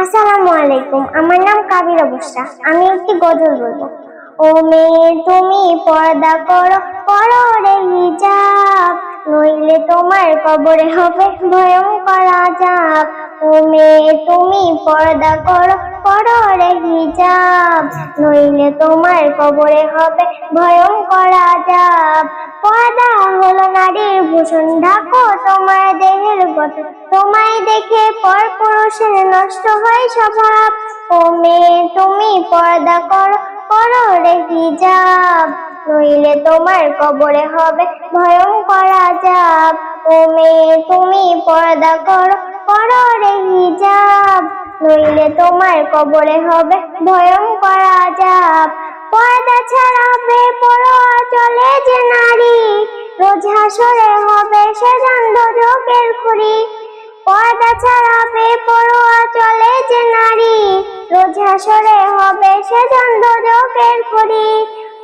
আসসালামু আলাইকুম আমার নাম কাবিরা বুসরা আমি একটি গজল বলব। ও মেয়ে তুমি পর্দা করো করো রে হিজাব। নইলে তোমার কবরে হবে ভয়ঙ্কর আজাব ও মেয়ে তুমি পর্দা করো করো রে হিজাব। নইলে তোমার কবরে হবে ভয়ঙ্কর আজাব পর্দা হলো নারীর ভূষণ, ঢাকো তোমার দেহের গঠন তোমায় দেখে পর পুরুষের নষ্ট হয় স্বভাব। ও মেয়ে তুমি পর্দা করো করো রে হিজাব। নইলে তোমার কবরে হবে ভয়ঙ্কর আজাব ও মেয়ে তুমি পর্দা করো রে হিজাব। নইলে তোমার কবরে হবে ভয়ঙ্কর আজাব পর্দা ছাড়া চলে যে নারী। রোজ হাসরে হবে সে পর্দা ছাড়া বেপরোয়া চলে যে নারী হবে সে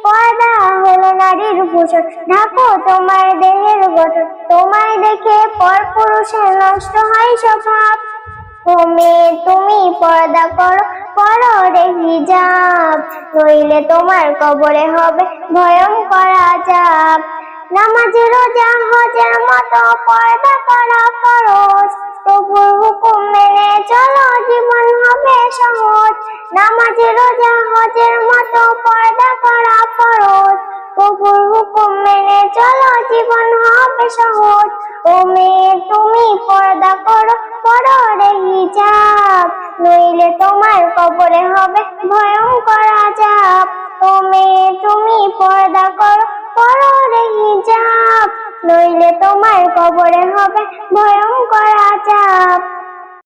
পর্দা হলো নারীর ভূষণ। ঢাকো তোমার দেহের গঠন। তোমায় দেখে পর পুরুষের নষ্ট হয় স্বভাব। তুমি পর্দা করো করো রে হিজাব। নইলে তোমার কবরে হবে ভয়ঙ্কর আজাব। নামাজ রোজা হজের মতো পর্দা করা প্রভুর হুকুম মেনে চলো, জীবন হবে সহজ। রোজা, হজের মতো পর্দা করা ফরজ। প্রভুর হুকুম মেনে চলো, জীবন হবে সহজ। ও মেয়ে, তুমি পর্দা করো করো রে হিজাব নইলে তোমার কবরে হবে ভয়ঙ্কর আজাব ও মেয়ে, তুমি পর্দা করো করো রে হিজাব নইলে তোমার কবরে হবে ভয়ঙ্কর আজাব